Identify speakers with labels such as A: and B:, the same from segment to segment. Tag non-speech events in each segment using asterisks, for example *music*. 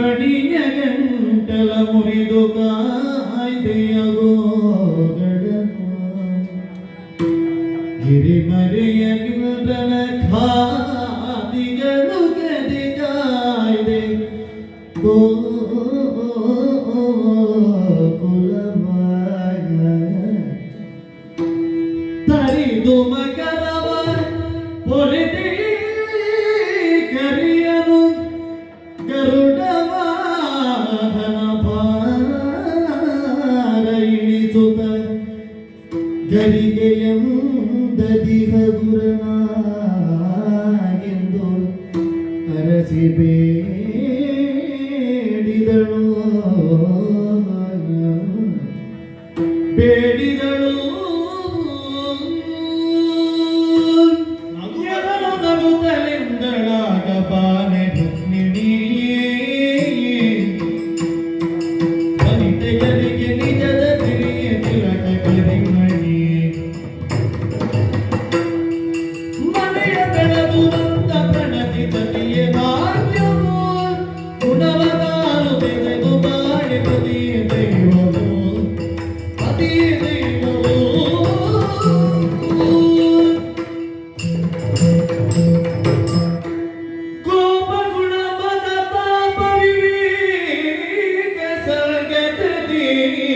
A: ಪಡಿಯಗಂಟಲ ಮುರಿದು ಕಾಯ್ದೆಯಗೋಗಳಮ್ಮ ಗಿರಿಮರೆಯ ನಿಲ್ದನ ಖಾದಿಗಳು ಗದಿಗಾಯ್ದೆ ಗೋ കരികയന്തതിഹപുരനായെന്തോ പരസിപേടിതണു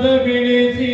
A: ধান বিনেছি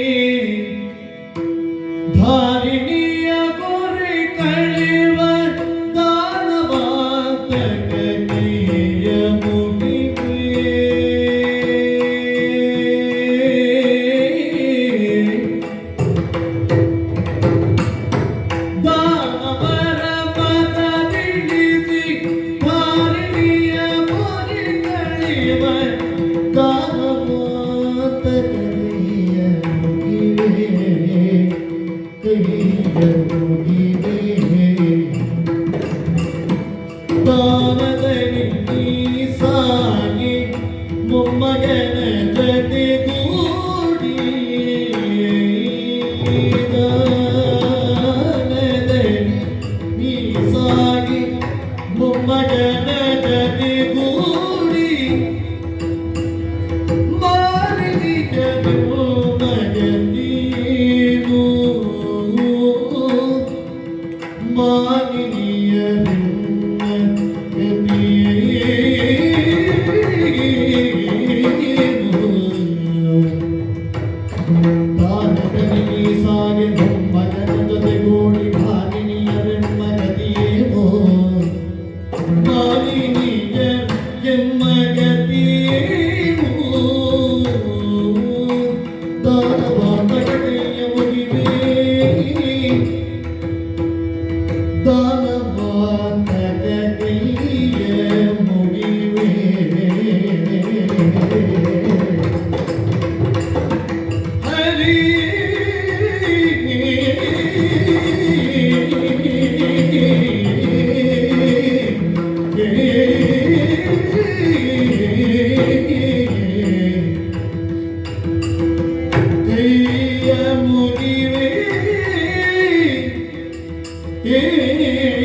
A: 咦 *laughs*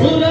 A: Una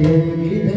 A: Tevi